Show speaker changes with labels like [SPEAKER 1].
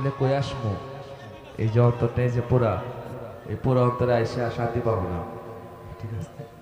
[SPEAKER 1] আসলে কই আসব এই যে অন্তরটাই যে পোড়া, এই পোড়া অন্তরে আইসা শান্তি পাবো না। ঠিক আছে?